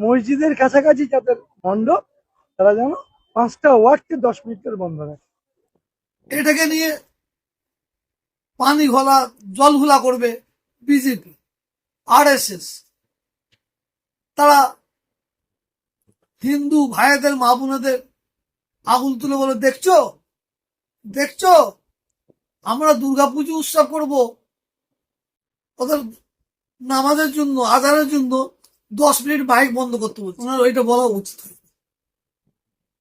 মসজিদের কাছাকাছি যাদের মণ্ডপ, তারা যেন পাঁচটা ওয়ার্ডকে দশ মিনিট করে বন্ধ রাখে। এটাকে নিয়ে পানি ঘোলা জল ঘোলা করবে বিজেপি আর তারা হিন্দু ভাইদের, মা বোনেদের আগুন তুলে বলে, দেখছ? দেখছ? আমরা দুর্গাপুজো উৎসব করব। ওদের নামাজের জন্য, আজানের জন্য দশ মিনিট বাইক বন্ধ করতে বলছে। ওনার ওইটা বলা উচিত।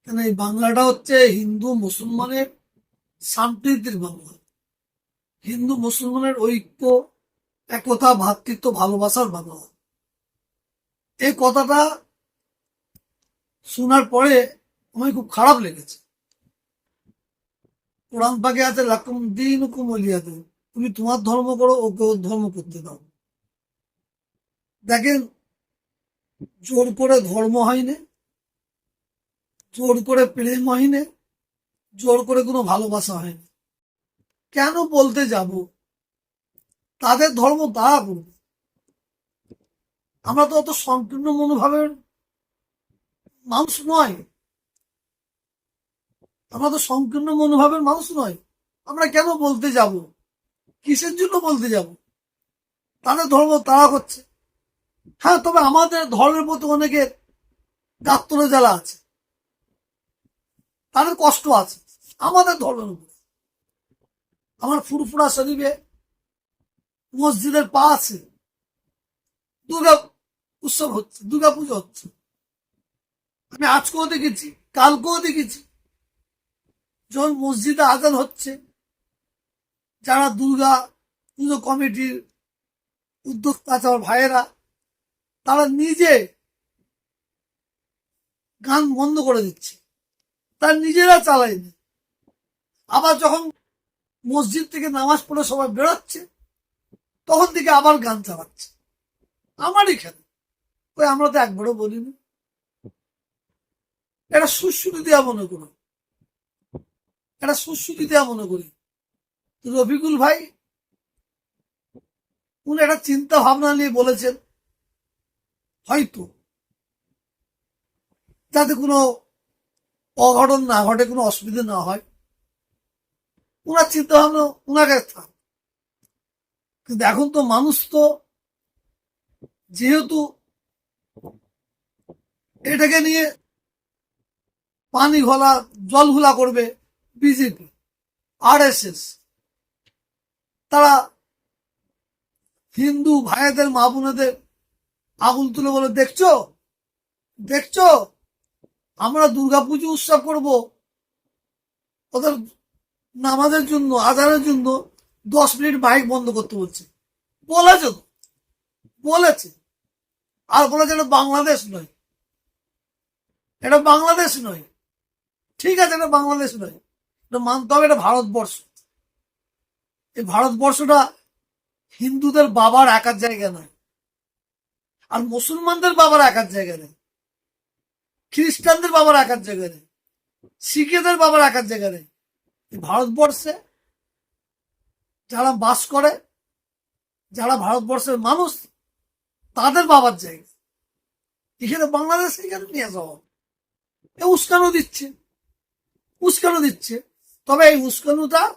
কেন এই বাংলাটা হচ্ছে হিন্দু মুসলমানের সম্প্রীতির বাংলা। হিন্দু মুসলমানের ঐক্য, একতা ভ্রাতৃত্ব ভালোবাসার বাংলা। এই কথাটা শোনার পরে আমার খুব খারাপ লেগেছে। কোরআন পাকে আছে, লাকুম দিন হুকুম অলিয়াতে তুমি তোমার ধর্ম করো ওকে ধর্ম করতে দাও। দেখেন জোর করে ধর্ম হয়নি, জোর করে প্রেম হয়নি, জোর করে কোনো ভালোবাসা হয়নি। কেন বলতে যাব? তাদের ধর্ম করবে। আমরা তো অত সংকীর্ণ মনোভাবের মানুষ নয়। আমরা তো সংকীর্ণ মনোভাবের মানুষ নয়। আমরা কেন বলতে যাব? কিসের জন্য বলতে যাব? তাদের ধর্ম তারা করছে। হ্যাঁ তবে আমাদের ধর্মের প্রতি অনেকের গাত্তরে জ্বালা আছে। তাদের কষ্ট আছে। আমাদের ধর্মের উপর। আমার ফুরফুরা শরীফে মসজিদের পা আছে। দুর্গা উৎসব হচ্ছে, দুর্গা পুজো হচ্ছে। আমি আজকেও দেখেছি, কালকেও দেখেছি। যখন মসজিদে আজান হচ্ছে, যারা দুর্গা পুজো কমিটির উদ্যোক্তা আছে, আমার ভাইয়েরা তারা নিজে গান বন্ধ করে দিচ্ছে। তার নিজেরা চালায়নি আবার যখন মসজিদ থেকে নামাজ পড়ে সবাই বেরোচ্ছে, তখন থেকে আবার গান চালাচ্ছে। আমারই খেলে। ওই আমরা তো একবারও বলিনি। এটা সুশ্রুতি দেওয়া মনে করো। এটা সুশ্রুতি দেওয়া মনে করি। রফিকুল ভাই, উনি একটা চিন্তা ভাবনা নিয়ে বলেছেন হয়তো। যাতে কোনো অঘটন না ঘটে, কোনো অসুবিধা না হয়। ওনার চিন্তা ভাবনা ওনার কাছে থাক। কিন্তু এখন তো মানুষ তো যেহেতু এটাকে নিয়ে পানি ঘোলা, জল ঘোলা করবে বিজেপি আর তারা হিন্দু ভাইদের, মা বোনেদের আগুন তুলে বলে, দেখছ? দেখছ? আমরা দুর্গাপুজো উৎসব করব। ওদের নামাজের জন্য, আজানের জন্য দশ মিনিট বাইক বন্ধ করতে বলছে। বলেছে বলেছে। আর বলেছে এটা বাংলাদেশ নয়। এটা বাংলাদেশ নয়। ঠিক আছে, এটা বাংলাদেশ নয়। এটা মানতে হবে এটা ভারতবর্ষ। এই ভারতবর্ষটা হিন্দুদের বাবার একার জায়গা নয়। আর মুসলমানদের বাবার একার জায়গা নেই। খ্রিস্টানদের বাবার একার জায়গা নেই। শিখেদের বাবার একার জায়গা নেই। ভারতবর্ষে যারা বাস করে, যারা ভারতবর্ষের মানুষ, তাদের বাবার জায়গা এখানে বাংলাদেশ এখানে নিয়ে যাওয়া। এ উস্কানো দিচ্ছে। উস্কানো দিচ্ছে। তবে এই উস্কানোটা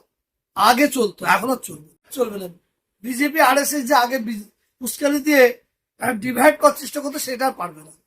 আগে চলতো, এখন চলবে চলবে না। বিজেপি আর যে আগে উস্কানি দিয়ে ডিভাইড করার চেষ্টা করতো সেটা আর পারবে না।